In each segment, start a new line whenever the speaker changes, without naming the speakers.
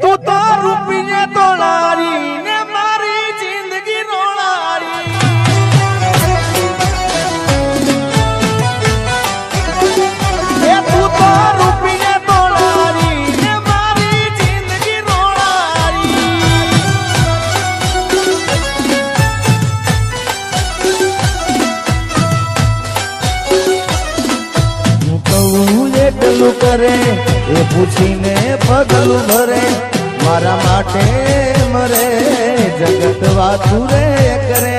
તું તો રૂપિયે તોલારી ને મારી જિંદગી રોળારી એ તું કરે, એ પૂછીને પગલું ભરે. મારા માટે મરે, જગત વાતું રે કરે.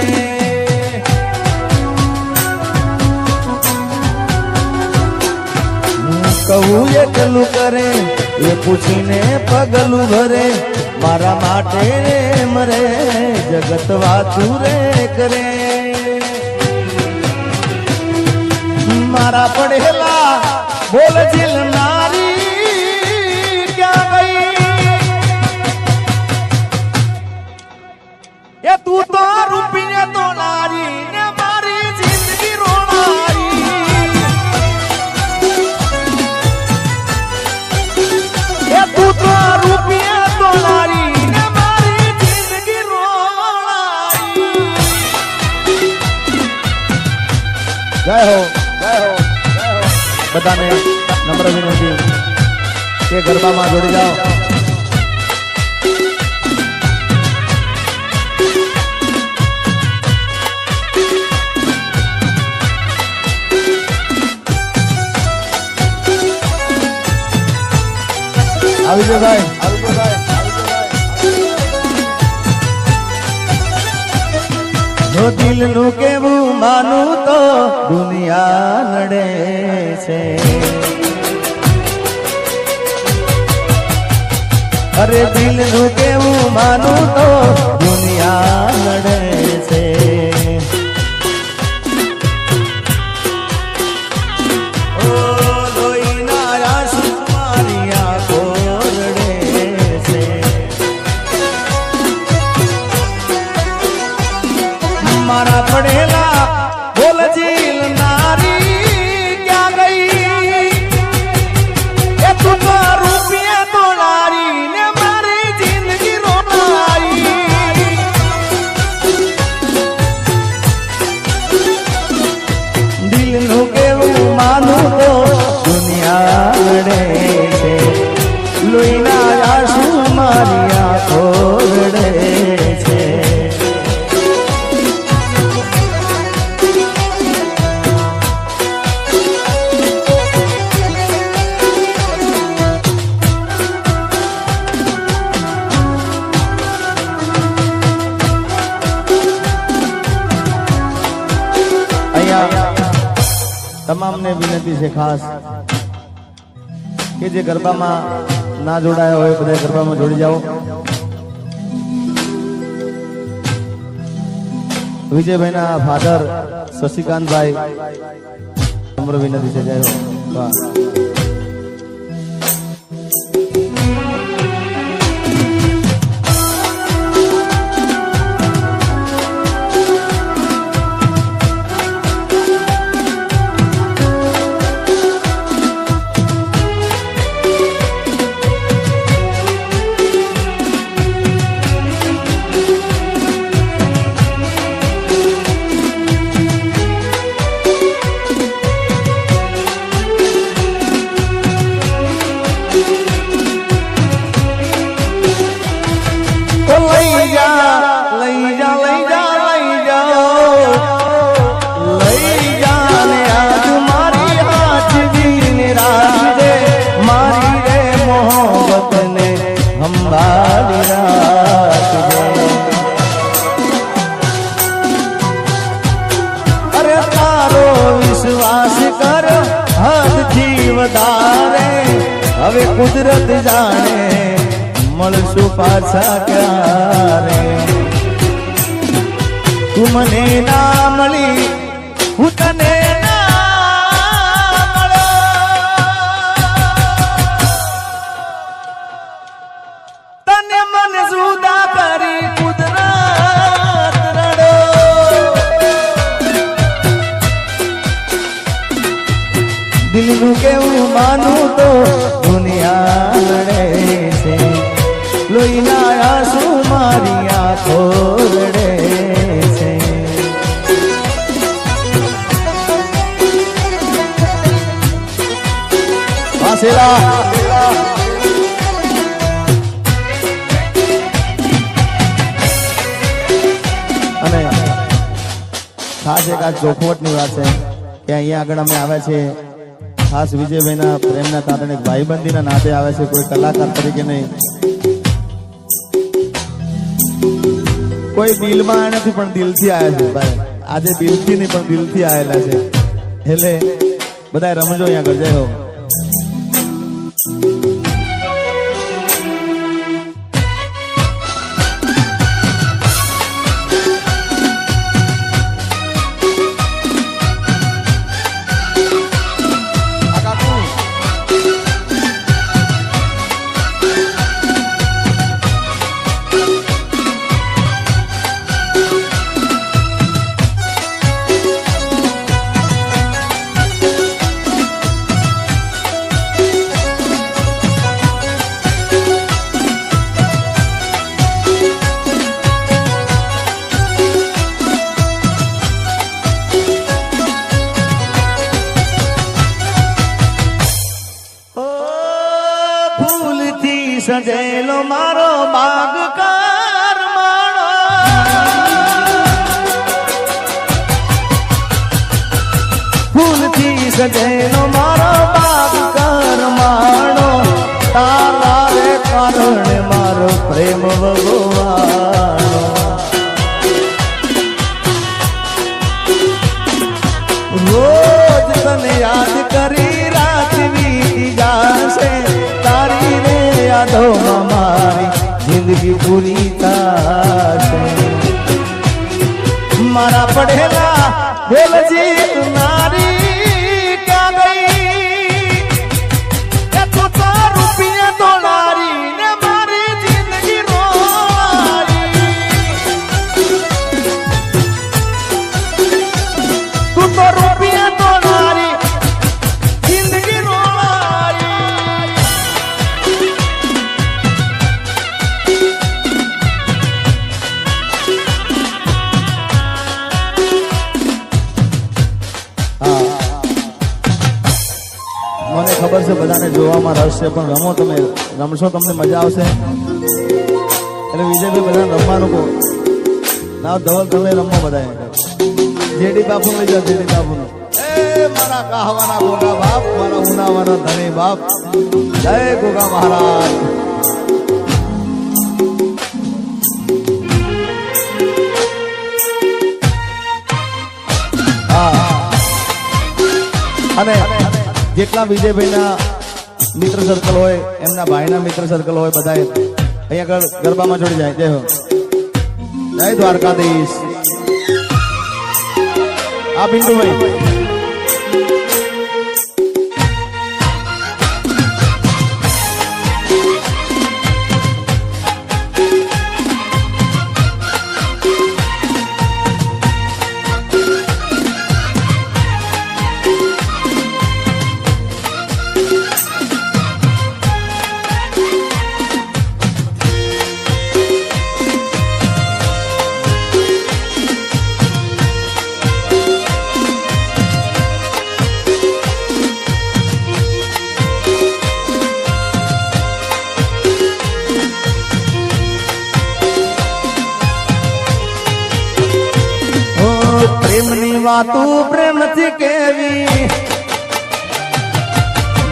કહું એકલું કરે, એ પૂછીને પગલું ભરે. મારા માટે મરે, જગત વાતું રે કરે. મારા પડેલા બોલ નારી બધાને નમ્ર વિનંતી કે ગરબામાં જોડી જાઓ. આવી જાઓ ભાઈ દિલનું કેવું માનું તો દુનિયા લડે છે. અરે દિલનું કેવું માનું તો દુનિયા લડે ખાસ કે જે ગરબામાં ના જોડાયા હોય, બધા ગરબામાં જોડી જાઓ. વિજયભાઈના ફાધર શશિકાંતભાઈ. નમ્ર વિનંતી છે, જય વાહ. પાછા ક્યારે? તું મને ના મળી હું તને દિલનું કેવું માનું તો દુનિયા જોઈ નાયા શું મારી આંખો છે. ખાસ એક આ ચોખવટની વાત છે કે અહીંયા આગળ અમે આવ્યા છીએ ખાસ વિજયભાઈના પ્રેમના કારણે ભાઈબંધીના નાતે આવે છે, કોઈ કલાકાર તરીકે નહીં. કોઈ દિલમાં નથી, પણ દિલથી આવ્યા છે, ભાઈ. આજે દિલથી નહીં, પણ દિલથી આવેલા છે. એટલે બધા રમજો અહીંયા કરજે હો. ફૂલથી સજેલો મારો બાગ કાર માણો. ફૂલથી સજેલો મારો બાગ કાર માણો. તારા રે કારણે મારો પ્રેમ ભગવાનો જિંદગી પૂરી થશે મારા પડેલા બોલજી છે, પણ રમો તમે, રમશો તમને મજા આવશે. એટલે વિજયભાઈ બધાને રમવાનું કહો ના, ધવલ, તમે રમો બધા જેડી બાપુ લઈ જાઓ, જેડી બાપુ એ મારા કાહવાના ગોગા બાપ, મારા ઉનાવાના ધણી બાપ. જય ગોગા મહારાજ. અને જેટલા વિજયભાઈના મિત્ર સર્કલ હોય, એમના ભાઈના મિત્ર સર્કલ હોય બધા અહીંયા આગળ ગરબામાં જોડી જાય. જય હો. જય દ્વારકાધીશ. આ પિન્ટુભાઈ. કેવી?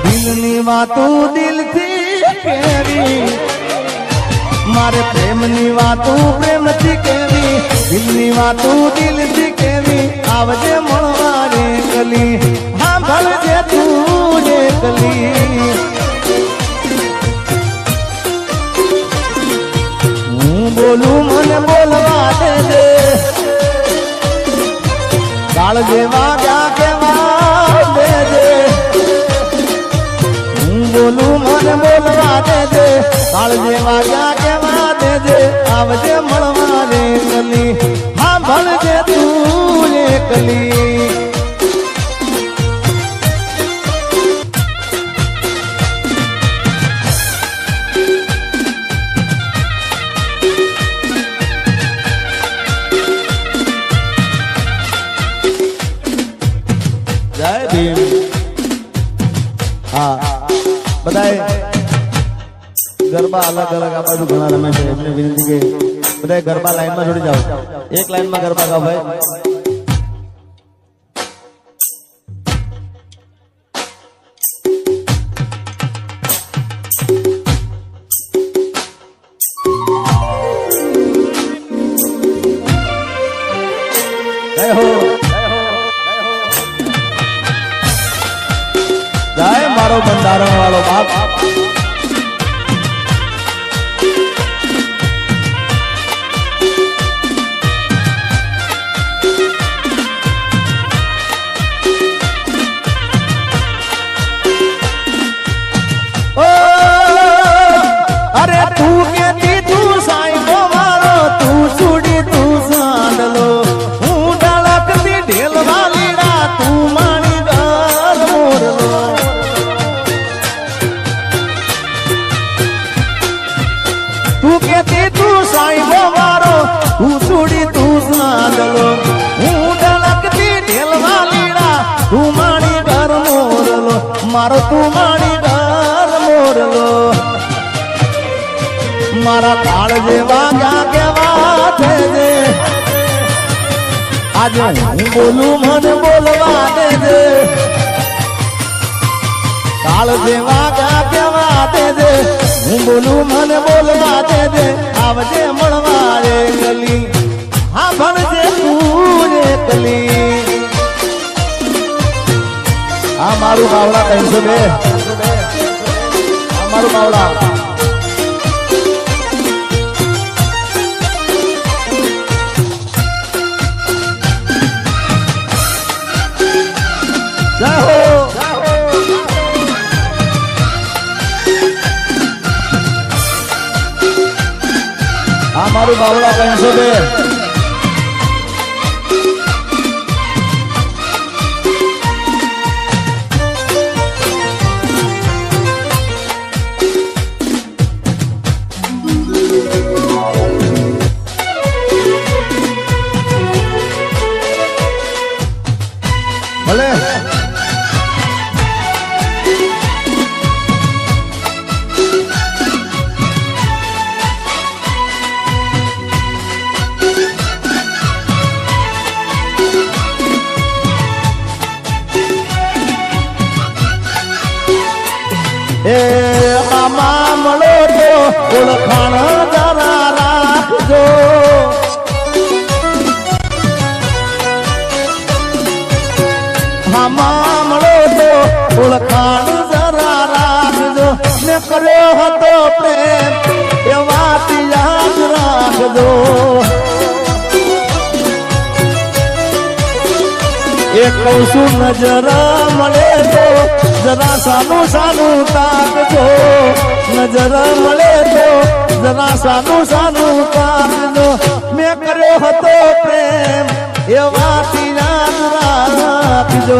દિલની વાતો દિલથી કેવી? મારે પ્રેમની વાતો પ્રેમથી કેવી? દિલની વાતો દિલથી કેવી? આવજે મળવા. આવજે વાગ્યા કેવા આવજે મળવા રે તું રે કલી જય ભીમ. હા બધાય ગરબા અલગ અલગ આ બાજુ ઘણા રમે છે. એમને વિનંતી કે બધા ગરબા લાઈનમાં જોડી જાઓ. એક લાઈનમાં ગરબા ગાઓ ભાઈ. બોલું મને બોલવા દે દે કાળ જેવા ક્યાં કેવા દે છે હું બોલું મને બોલવા દે છે આવજે મળવા રે ગલી. હા ભણજે તું રે કલી. આ મારું બાવળા ત્રણસો બે. આ મારું બાવળા. જય હો આ મામા મળો તો ઓળખાણ જરા રાખજો. મેં કર્યો હતો પ્રેમ, એ વાત યાદ રાખજો. એ કહું છું નજર મળે તો જરા સાનું સાનું તાકજો નજર મળે તો જરા સાનું સાનું તાકજો મેં કર્યો હતો પ્રેમ એ વાત યાદ રાખજો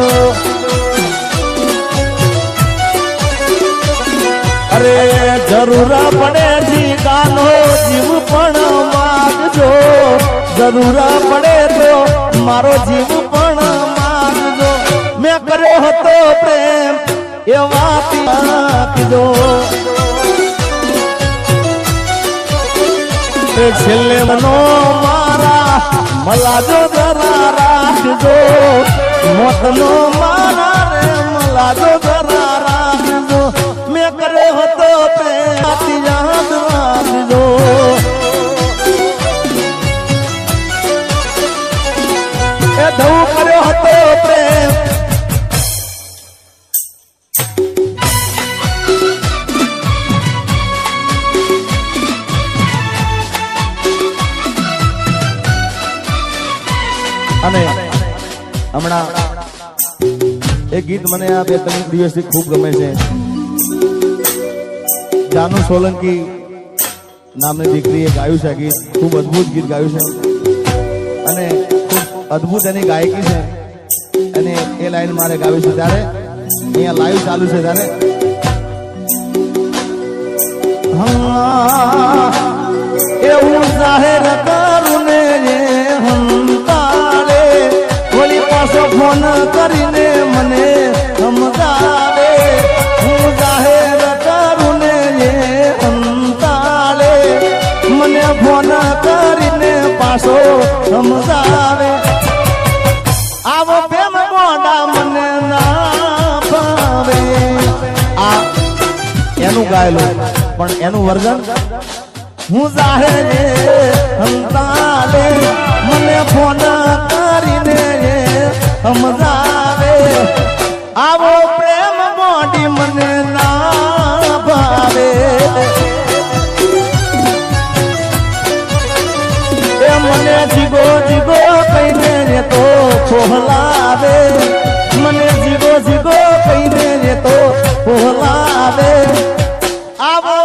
અરે જરૂર પડે જી ગાનો જીવ પણ માગજો. જરૂર પડે તો મારો જીવ પણ માગજો. મેં કર્યો હતો પ્રેમ એવા રાખજો એ છેલ્લે મનો મારા મલાજો જરા રાખજો મોતનો મારા રે મલાજો જરા હમણાં એ ગીત મને આ બે ત્રણ દિવસથી ખૂબ ગમે છે. જાનુ સોલંકી નામની દીકરીએ ગાયું છે ગીત. ખૂબ અદ્ભુત ગીત ગાયું છે. અને ખૂબ અદ્ભુત એની ગાયકી છે. અને એ લાઈન મારે ગાવી છે ત્યારે. અહીંયા લાઈવ ચાલુ છે ત્યારે. એવું જાહેર કરું ને પાછો ફોન કરીને મને સમજાવે. હું જાહેર કરું ને અંતાલે મને ફોન કરીને પાછો સમજાવે. આવો પ્રેમ મોડા મને ના ભાવે આ એનું ગાયેલું, પણ એનું વર્ઝન? હું જાહેર અંતાલે મને ફોન કરીને સમજાવે. આવો પ્રેમ મોડી મને ના ભાવે. એ મને જીગો જીગો કહીને તો ફોહલાવે મને જીગો જીગો કહીને તો ફોહલાવે આવો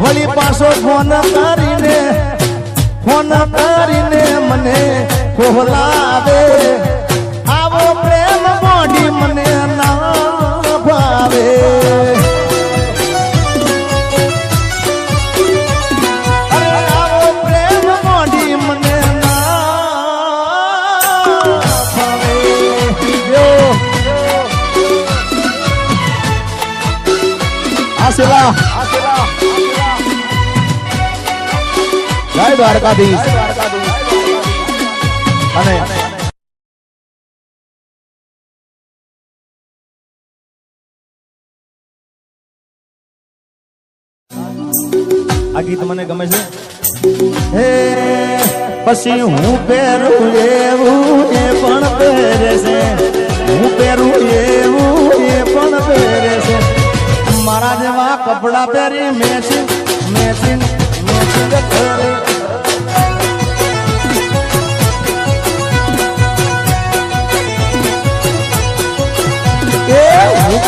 વળી પાછો ફોન કરીને ફોન કરીને મને ખોલાવે દ્વારકાધીશ. અને આ ગીત મને ગમે છે. હે, પછી હું પહેરું એવું એ પણ પહેરે છે. હું પહેરું એવું એ પણ પહેરે છે. મારા જેવા કપડા પહેરી મેચિંગ મેચિંગ મેચિંગ કરે.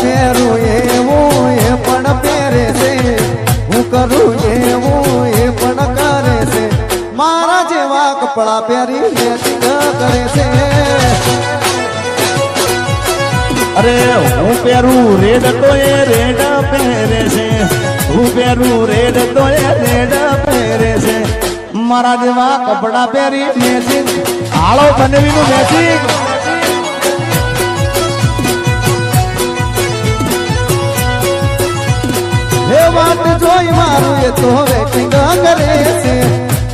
પહેરું એવું એ પણ પહેરે છે. હું કરું એવું એ પણ કરે છે. મારા જેવા કપડા પહેરી મેચિંગ કરે છે.
અરે હું પહેરું રેડ તો એ રેડ પહેરે છે. હું પહેરું રેડ તો એ રેડ પહેરે છે. મારા જેવા કપડા પહેરી મેચિંગ હાલો બનવીનું મેચિંગ
એ વાત જોઈ મારું એ તો વેટિંગ કરે છે.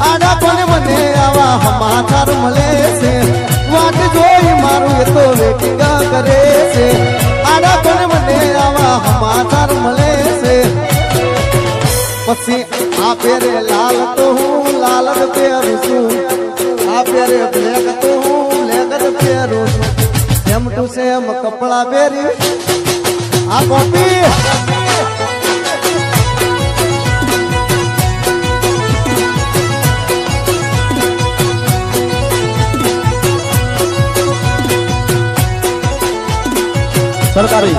આડા પણ મને આવા સમાચાર મળે છે. વાત જોઈ મારું એ તો વેટિંગ કરે છે. આડા પણ મને આવા સમાચાર મળે છે. પછી આ પેરે લાલ તો હું લાલ જ પહેરું છું. આ પેરે બ્લેક તો હું બ્લેક જ પહેરું છું. એમ ટુ સેમ કપડા પહેરી. આ કોપી
સરકારી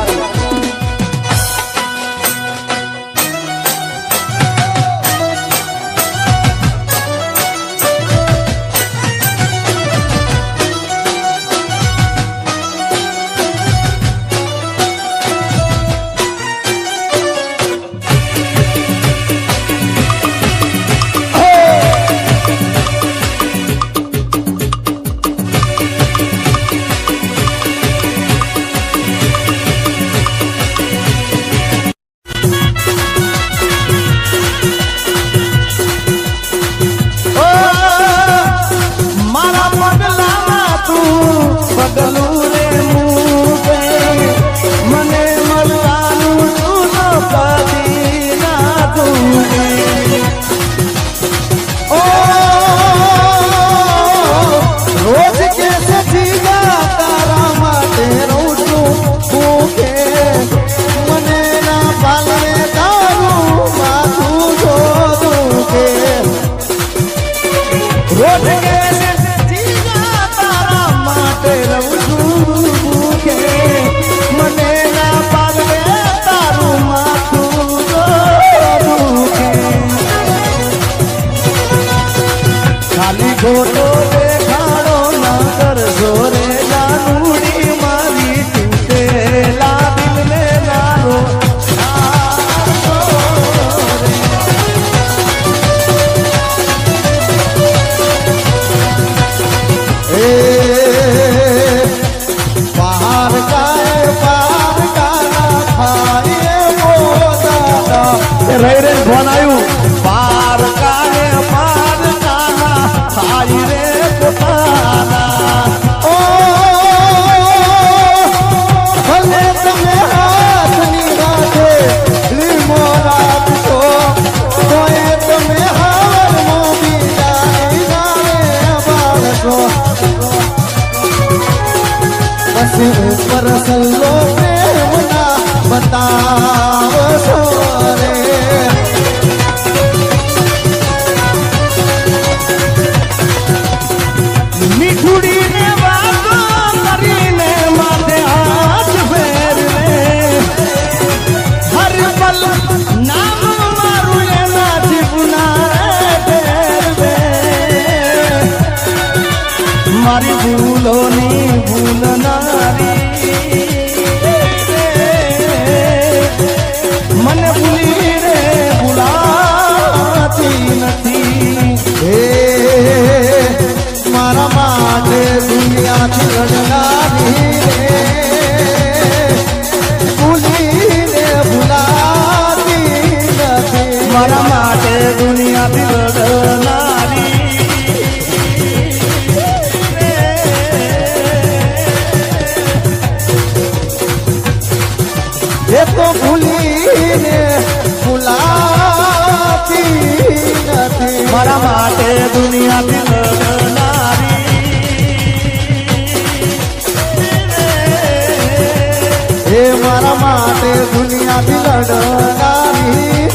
એ
મારા માટે દુનિયાથી લડનારી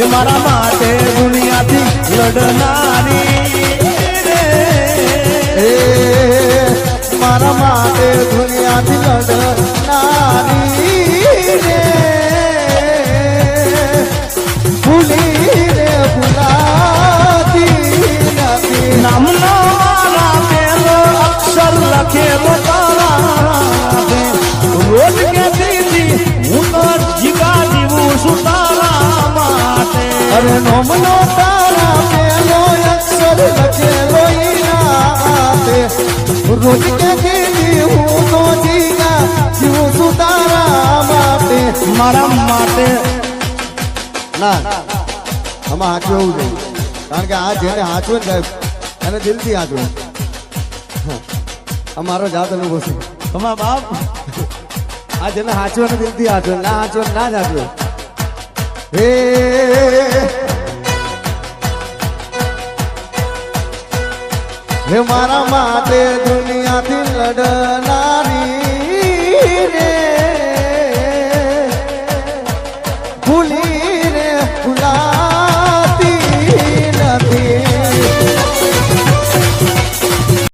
એ મારા માટે દુનિયાથી લડનારી
એ મારા માટે દુનિયાથી લડનારી
રે
લખેલો તારા. રોજ કહેતી હતી, હું તો જીગા જીવું છું તારા માટે.
અરે નોમનો તારા પેલો અક્ષર લખેલો હાથે. રોજ કે દીદી હું તો જીગા જીવું છું તારા માટે.
મારા માટે.
ના આમાં હાચવું જોઈએ કારણ કે આ જેને હાચવે ને સાહેબ દિલથી હાચવે. આ મારો જાત અનુભવ છે.
તમારા બાપ
આ જેને હાચવા નથી દિલથી હાચવે, ના હાચવે, ના જ હાચવે. હે મારા માટે દુનિયાથી લડ